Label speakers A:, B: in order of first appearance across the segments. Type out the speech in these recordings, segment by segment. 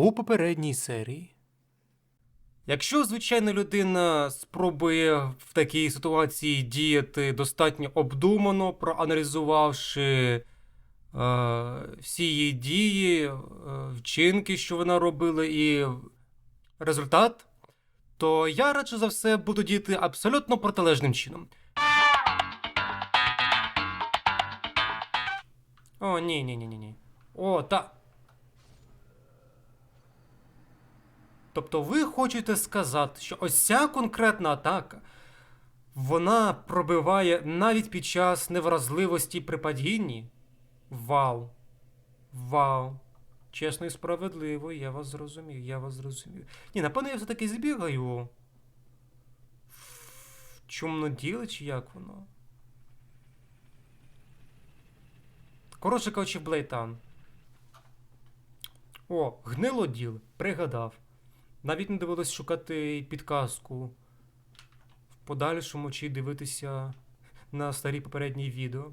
A: у попередній серії. Якщо, звичайно, людина спробує в такій ситуації діяти достатньо обдумано, проаналізувавши е, всі її дії, е, вчинки, що вона робила, і результат, то я радше за все буду діяти абсолютно протилежним чином. О, ні, ні, ні, ні, ні. О, та. Тобто ви хочете сказати, що ось ця конкретна атака, вона пробиває навіть під час невразливості при падінні? Вау. Вау. Чесно і справедливо, я вас зрозумів, я вас зрозумів. Ні, напевно, я все-таки збігаю. В чумно діло, чи як воно? Коротше кажучи, Блейтан. О, гнило діл, пригадав. Навіть не довелось шукати підказку в подальшому чи дивитися на старі попередні відео.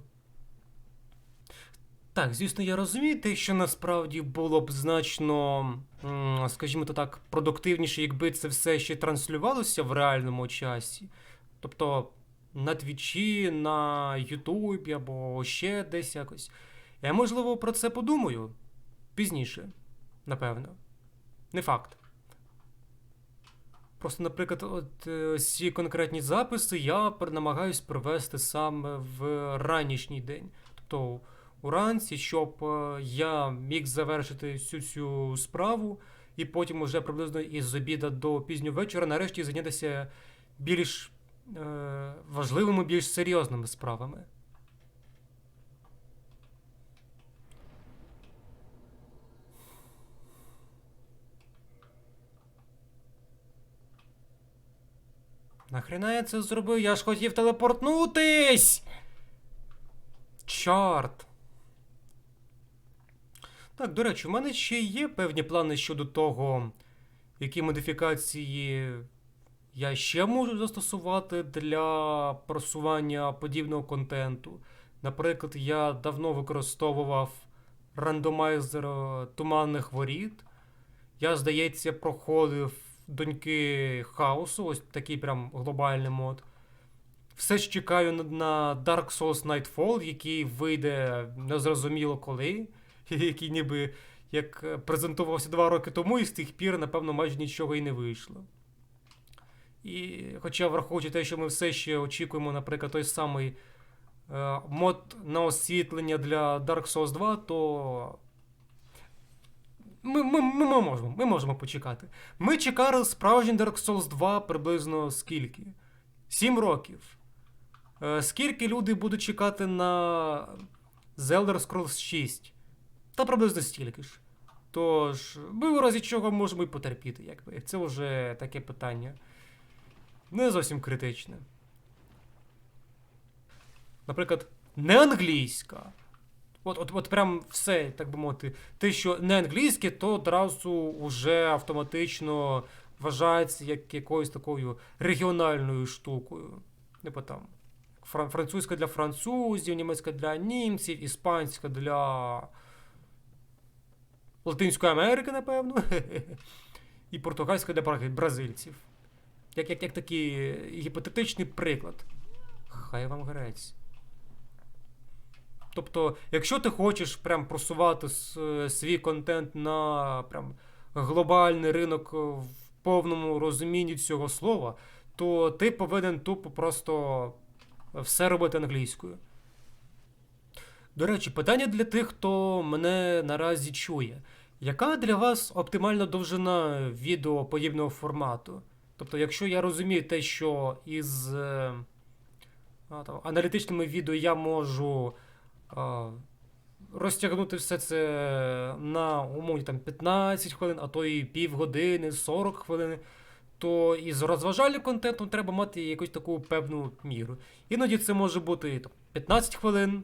A: Так, звісно, я розумію те, що насправді було б значно, скажімо то так, продуктивніше, якби це все ще транслювалося в реальному часі. Тобто на Твічі, на Ютубі або ще десь якось. Я, можливо, про це подумаю пізніше, напевно. Не факт. Просто, наприклад, от е, ці конкретні записи я намагаюсь провести саме в ранішній день. Тобто уранці, щоб е, я міг завершити всю цю справу, і потім уже приблизно із обіда до пізнього вечора нарешті зайнятися більш е, важливими, більш серйозними справами. Нахрена я це зробив? Я ж хотів телепортнутись! Чорт. Так, до речі, у мене ще є певні плани щодо того, які модифікації я ще можу застосувати для просування подібного контенту. Наприклад, я давно використовував рандомайзер е, туманних воріт. Я, здається, проходив доньки хаосу, ось такий прям глобальний мод. Все ж чекаю на, Dark Souls Nightfall, який вийде незрозуміло коли, який ніби як презентувався два роки тому, і з тих пір, напевно, майже нічого і не вийшло. І хоча, враховуючи те, що ми все ще очікуємо, наприклад, той самий е, мод на освітлення для Dark Souls 2, то ми, ми, ми, можемо, ми можемо почекати. Ми чекали справжній Dark Souls 2 приблизно скільки? Сім років. Е, скільки люди будуть чекати на The Scrolls 6? Та приблизно стільки ж. Тож, ми в разі чого можемо і потерпіти, якби. Це вже таке питання. Не зовсім критичне. Наприклад, не англійська. От, от, от прям все, так би мовити. Те, що не англійське, то одразу вже автоматично вважається як якоюсь такою регіональною штукою. Типу там. Французька для французів, німецька для німців, іспанська для Латинської Америки, напевно. І португальська для бразильців. Як, як, як такий гіпотетичний приклад. Хай вам грець. Тобто, якщо ти хочеш прям просувати свій контент на прям глобальний ринок в повному розумінні цього слова, то ти повинен тупо просто все робити англійською. До речі, питання для тих, хто мене наразі чує. Яка для вас оптимальна довжина відео подібного формату? Тобто, якщо я розумію те, що із е, а, аналітичними відео я можу розтягнути все це на умовні там 15 хвилин, а то і півгодини, 40 хвилин, то із розважальним контентом треба мати якусь таку певну міру. Іноді це може бути там, 15 хвилин,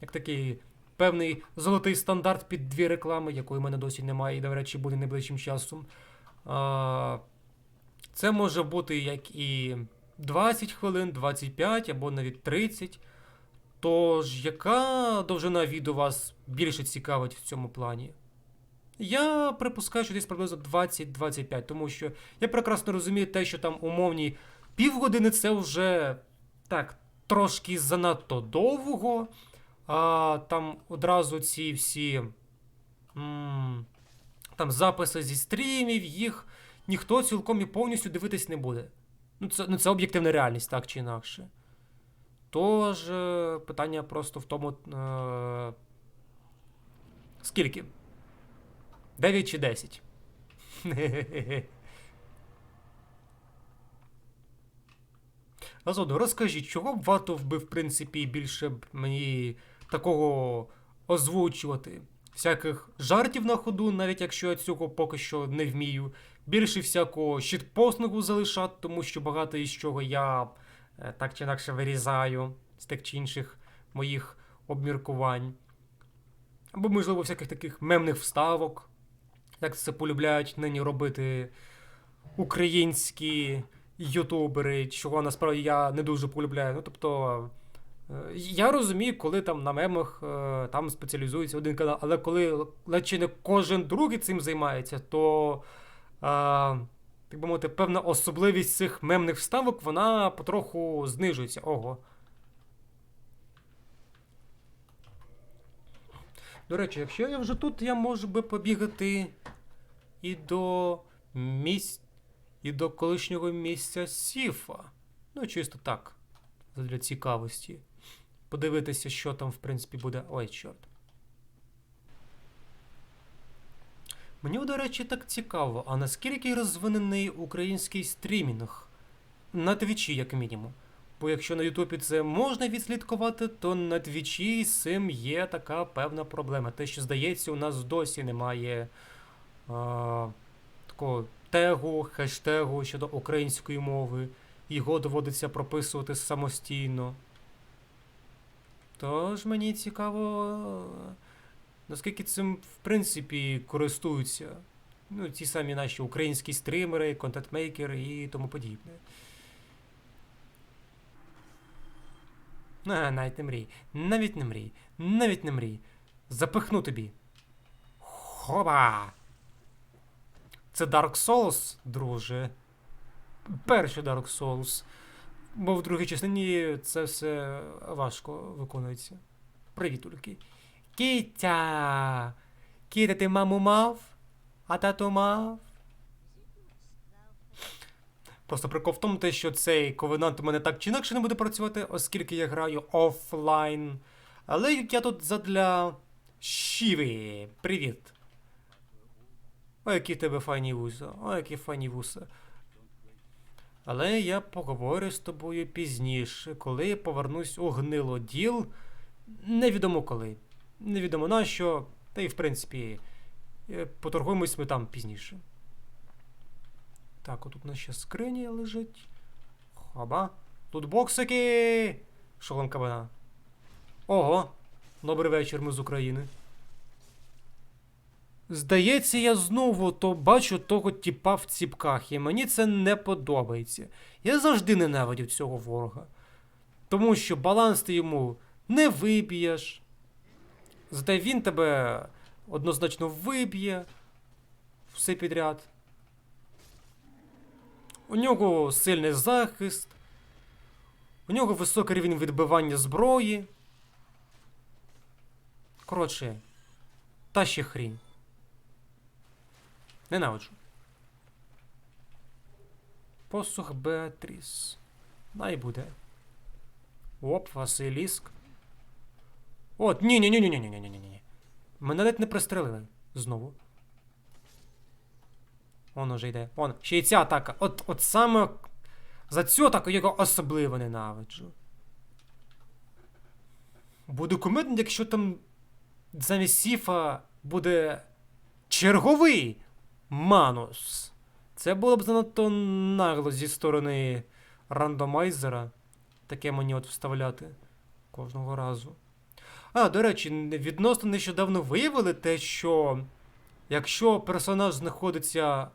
A: як такий певний золотий стандарт під дві реклами, якої в мене досі немає, і, до речі, буде найближчим часом. А, це може бути як і 20 хвилин, 25 або навіть 30. Тож, яка довжина відео вас більше цікавить в цьому плані? Я припускаю, що десь приблизно 20-25, тому що я прекрасно розумію те, що там умовні півгодини це вже так, трошки занадто довго. А там одразу ці всі м, там записи зі стрімів, їх ніхто цілком і повністю дивитись не буде. Ну, це, ну, це об'єктивна реальність, так чи інакше. Тож, е, питання просто в тому. Е, скільки? 9 чи 10? Азону, розкажіть, чого б варто би, в принципі, більше б мені такого озвучувати? Всяких жартів на ходу, навіть якщо я цього поки що не вмію. Більше всякого щитпосного залишати, тому що багато із чого я так чи інакше вирізаю з тих чи інших моїх обміркувань. Або, можливо, всяких таких мемних вставок, як це полюбляють нині робити українські ютубери, чого насправді я не дуже полюбляю. Ну, тобто. е, Я розумію, коли там на мемах е, там спеціалізується один канал, але коли ледь чи не кожен другий цим займається, то е, так би мовити, певна особливість цих мемних вставок вона потроху знижується. Ого. До речі, якщо я вже тут, я можу би побігати і до місць, і до колишнього місця Сіфа. Ну, чисто так, для цікавості. Подивитися, що там, в принципі, буде. Ой, чорт. Мені, до речі, так цікаво, а наскільки розвинений український стрімінг? На Твічі, як мінімум. Бо якщо на Ютубі це можна відслідкувати, то на Твічі з цим є така певна проблема. Те, що здається, у нас досі немає а, такого тегу, хештегу щодо української мови. Його доводиться прописувати самостійно. Тож мені цікаво, наскільки цим в принципі користуються. Ну, ті самі наші українські стримери, контентмейкери і тому подібне. А, навіть не мрій. Навіть не мрій. Навіть не мрій. Запихну тобі. Хоба! Це Dark Souls, друже. Перший Dark Souls. Бо в другій частині це все важко виконується. Привіт, Ульки. Кітя! Кітя, ти маму мав? А тату мав? Просто прикол в тому, те, що цей ковенант у мене так чи інакше не буде працювати, оскільки я граю офлайн. Але я тут задля Шіви. Привіт. Ой, які в тебе файні вуса. Ой, які файні вуса. Але я поговорю з тобою пізніше, коли я повернусь у гнилоділ. Невідомо коли. Невідомо на що. Та й в принципі, е, поторгуємось ми там пізніше. Так, отут у нас ще скриня лежить. Хаба. Тут боксики! Шолом кабана. Ого! Добрий вечір, ми з України. Здається, я знову то бачу того тіпа в ціпках, і мені це не подобається. Я завжди ненавидів цього ворога. Тому що баланс ти йому не виб'єш. Зате він тебе однозначно виб'є все підряд. У нього сильний захист, у нього високий рівень відбивання зброї. Коротше, та ще хрінь. Ненавиджу. Посух Беатріс. Най буде. Оп, Василіск. От, ні ні ні ні ні ні ні ні ні ні Мене навіть не пристрелили знову. Он уже йде. Он, ще й ця атака. От, от саме за цю атаку його особливо ненавиджу. Буде кумедно, якщо там замість Сіфа буде черговий Манус. Це було б занадто нагло зі сторони рандомайзера. Таке мені от вставляти кожного разу. А, до речі, відносно нещодавно виявили те, що якщо персонаж знаходиться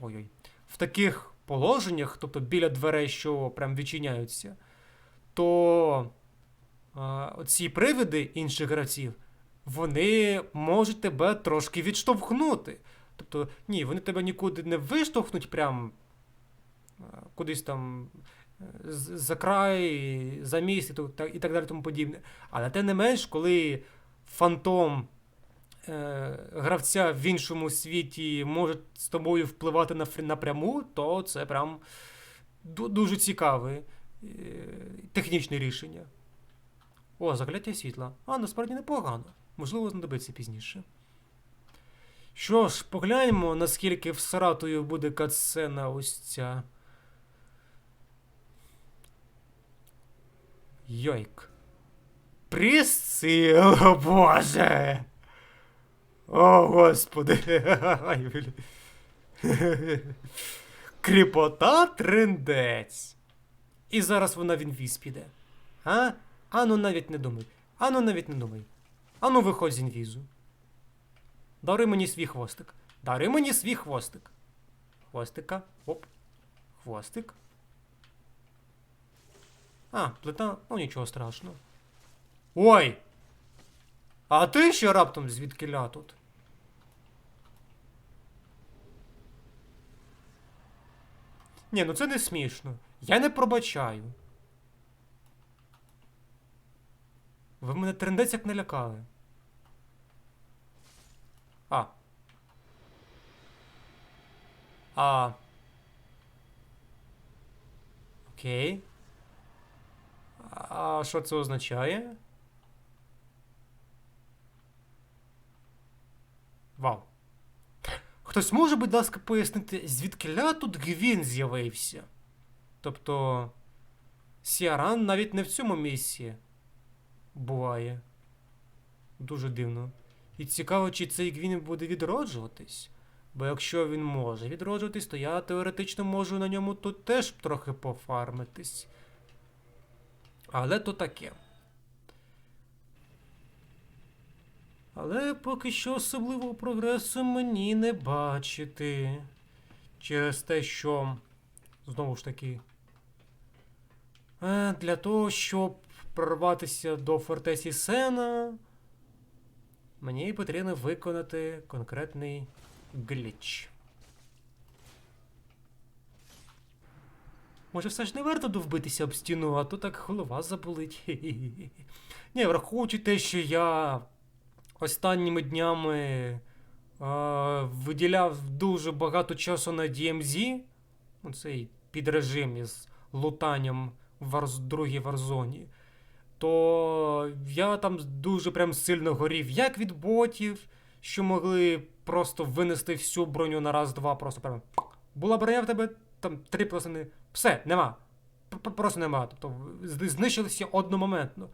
A: ой-ой, в таких положеннях, тобто біля дверей, що прям відчиняються, то а, ці привиди інших гравців вони можуть тебе трошки відштовхнути. Тобто, ні, вони тебе нікуди не виштовхнуть прям кудись там за край, за місць і так далі тому подібне. Але тим не менш, коли фантом е, гравця в іншому світі може з тобою впливати на, напряму, то це прям дуже цікаве е, технічне рішення. О, закляття світла. А, насправді непогано. Можливо, знадобиться пізніше. Що ж, погляньмо, наскільки в Саратові буде катсцена ось ця. Йойк. Присил, о боже! О, господи! Ай. Кріпота трендець. І зараз вона в інвіз піде. А? Ану навіть не думай. Ану навіть не думай. Ану виходь з інвізу. Дари мені свій хвостик. Дари мені свій хвостик. Хвостика. Оп. Хвостик. А, плита, ну нічого страшного. Ой! А ти ще раптом звідкиля тут? Ні, ну це не смішно. Я не пробачаю. Ви мене трендець як налякали. А. А. Окей. А що це означає? Вау. Хтось може, будь ласка, пояснити, звідки тут Гвін з'явився? Тобто. Сіаран навіть не в цьому місці буває. Дуже дивно. І цікаво, чи цей Гвін буде відроджуватись. Бо якщо він може відроджуватись, то я теоретично можу на ньому тут теж трохи пофармитись. Але то таке. Але поки що особливого прогресу мені не бачити. Через те, що. Знову ж таки. е, Для того, щоб прорватися до фортеці Сена, мені потрібно виконати конкретний гліч. Може, все ж не варто довбитися об стіну, а то так голова заболить. Ні, враховуючи те, що я останніми днями е, виділяв дуже багато часу на DMZ, ну, цей підрежим із лутанням в другій варзоні, то я там дуже прям сильно горів як від ботів, що могли просто винести всю броню на раз-два, просто прям. Була броня в тебе, там три просто не. Все, нема. Просто нема. Тобто знищилися одномоментно.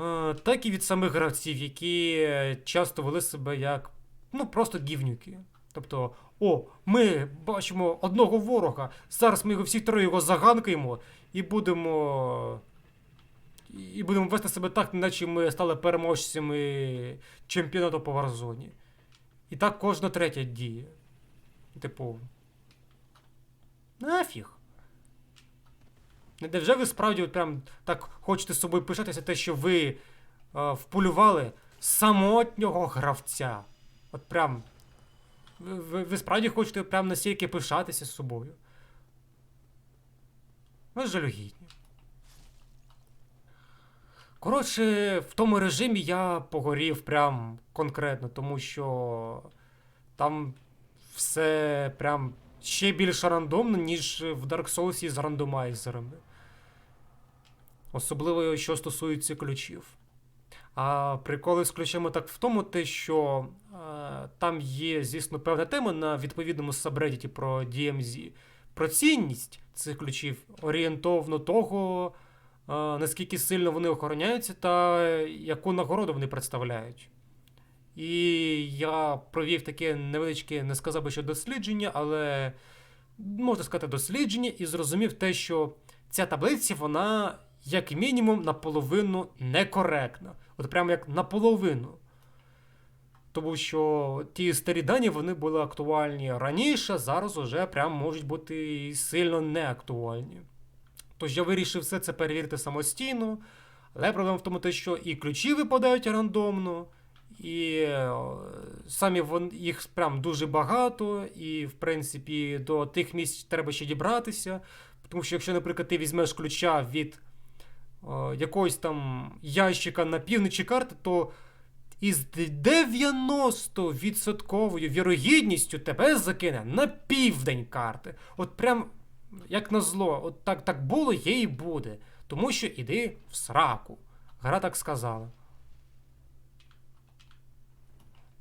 A: Е, Так і від самих гравців, які часто вели себе як ну просто гівнюки. Тобто, о, ми бачимо одного ворога, зараз ми його всі троє його заганкаємо і будемо. І будемо вести себе так, наче ми стали переможцями чемпіонату по Варзоні. І так кожна третя діє. Типу. Нафіг. Не Невже ви справді прям так хочете з собою пишатися те, що ви е, вполювали самотнього гравця? От прям. Ви, ви справді хочете прям настільки пишатися з собою? Ви жалюгідні. Коротше, в тому режимі я погорів прям конкретно, тому що там все прям ще більш рандомно, ніж в Dark Souls з рандомайзерами. Особливо, що стосується ключів. А приколи з ключами так в тому, те, що е, там є, звісно, певна тема на відповідному сабреддіті про DMZ. Про цінність цих ключів орієнтовно того, е, наскільки сильно вони охороняються та яку нагороду вони представляють. І я провів таке невеличке, не сказав би, що дослідження, але можна сказати, дослідження, і зрозумів те, що ця таблиця, вона, як мінімум, наполовину некоректна. От прямо як наполовину. Тому що ті старі дані вони були актуальні раніше, зараз уже прям можуть бути сильно неактуальні. Тож я вирішив все це перевірити самостійно, Але проблема в тому, що і ключі випадають рандомно, і е, самі вон, їх прям дуже багато, і, в принципі, до тих місць треба ще дібратися. Тому що, якщо, наприклад, ти візьмеш ключа від е, якогось там ящика на півночі карти, то із 90% вірогідністю тебе закине на південь карти. От прям, як назло, от так, так було, є і буде. Тому що іди в сраку. Гра так сказала.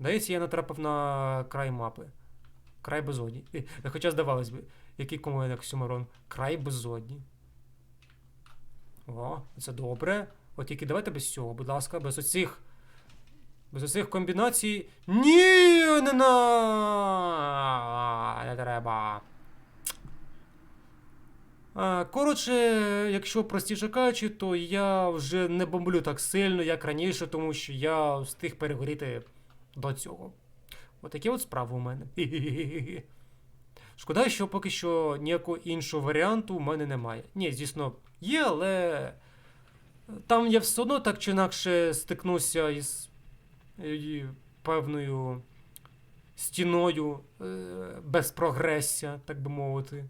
A: Здається, я натрапив на край мапи. Край безодні. Е, Хоча здавалось би, який кому оксюморон. Край безодні. О, це добре. От тільки давайте без цього, будь ласка, без оцих. Без оцих комбінацій. Ні, не на. Не треба. Коротше, якщо простіше кажучи, то я вже не бомблю так сильно, як раніше, тому що я встиг перегоріти до цього. Отакі от справи у мене. Шкода, що поки що ніякого іншого варіанту у мене немає. Ні, звісно, є, але там я все одно так чи інакше стикнуся із певною стіною е, без прогресія, так би мовити.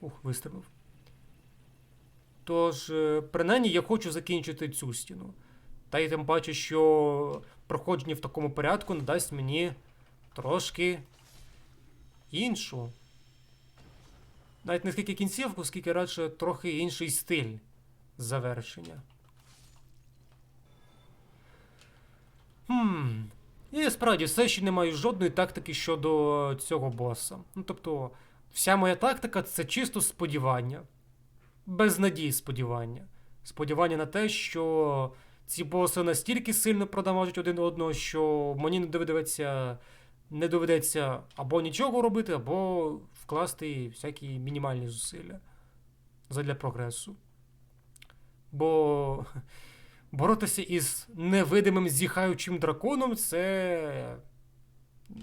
A: Ух, вистрибав. Тож, е, принаймні, я хочу закінчити цю стіну. Та й тим паче, що проходження в такому порядку надасть мені трошки іншу. Навіть не скільки кінцівку, скільки радше трохи інший стиль завершення. Хм. Я справді все ще не маю жодної тактики щодо цього боса. Ну, тобто, вся моя тактика це чисто сподівання. Без надії сподівання. Сподівання на те, що ці боси настільки сильно продамажать один одного, що мені не доведеться, не доведеться або нічого робити, або вкласти всякі мінімальні зусилля задля прогресу. Бо боротися із невидимим зіхаючим драконом це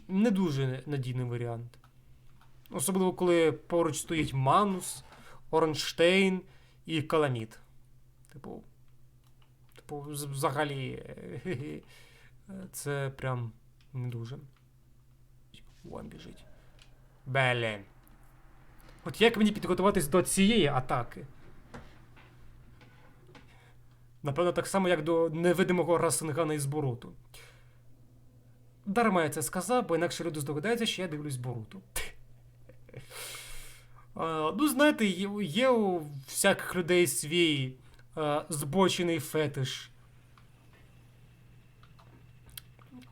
A: не дуже надійний варіант. Особливо, коли поруч стоїть Манус, Оранштейн і Каламіт. Типу, взагалі, е, це прям не дуже. Вон біжить. Блін. От як мені підготуватись до цієї атаки? Напевно, так само, як до невидимого Расенгана із Боруту. Дарма я це сказав, бо інакше люди здогадаються, що я дивлюсь Боруту. Ну, знаєте, є, у всяких людей свій збочений фетиш.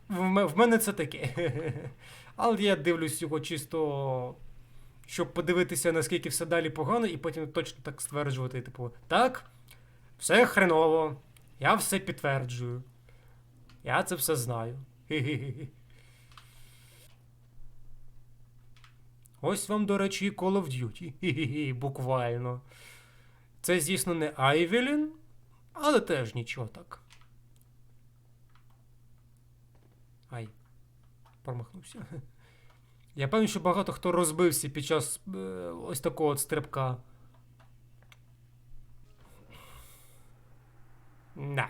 A: В, мене це таке. Але я дивлюсь його чисто, щоб подивитися, наскільки все далі погано, і потім точно так стверджувати, типу, так, все хреново, я все підтверджую. Я це все знаю. Ось вам, до речі, Call of Duty. Буквально. Це, звісно, не Айвелін, але теж нічого так. Ай. Промахнувся. Я певний, що багато хто розбився під час е, ось такого от стрибка. Да.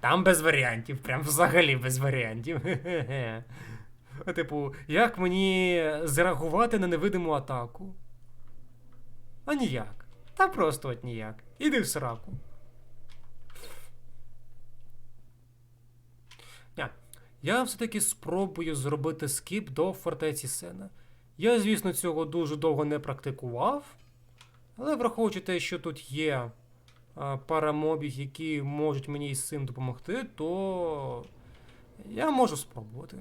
A: Там без варіантів, прям взагалі без варіантів. Типу, як мені зреагувати на невидиму атаку? А ніяк. Та просто от ніяк. Іди в сраку. Ня. Я все-таки спробую зробити скіп до фортеці Сена. Я, звісно, цього дуже довго не практикував, але враховуючи те, що тут є пара мобів, які можуть мені із цим допомогти, то я можу спробувати.